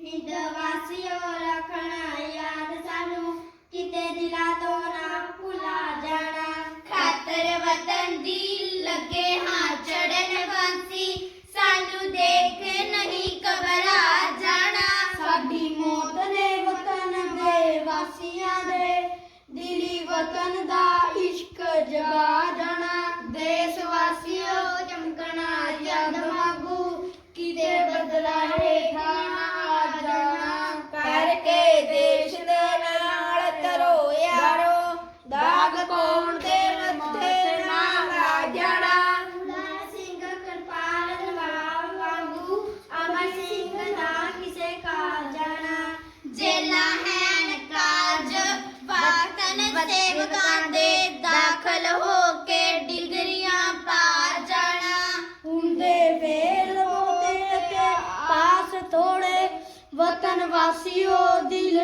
ਹਿੰਦ ਵਾਸੀਓ ਰੱਖਣਾ ਯਾਦ ਸਾਨੂੰ। ਕਿਤੇ ਦਿਲਾਂ ਤੋਂ ਨਾ ਭੁਲਾ ਜਾਣਾ। ਖਾਤਰ ਵਤਨ ਦੀ ਲੱਗੇ ਹਾਂ ਚੜਨ ਵਾਂਸੀ। ਸਾਨੂੰ ਦੇਖ ਨਹੀਂ ਘਬਰਾ ਜਾਣਾ। ਸਾਡੀ ਮੌਤ ਨੇ ਵਤਨ ਦੇ ਵਾਸੀਆਂ ਦੇ। ਦਿਲੀ ਵਤਨ ਦਾ ਸੇਵਕਾਂ ਦੇ ਦਾਖਲ ਹੋ ਕੇ ਡਿਗਰੀਆਂ ਪਾ ਜਾਣਾ। ਹੁੰਦੇ ਵੇਲ ਮੋਤੇ ਕੇ ਪਾਸ ਥੋੜੇ ਵਤਨ ਵਾਸੀਓ, ਦਿਲ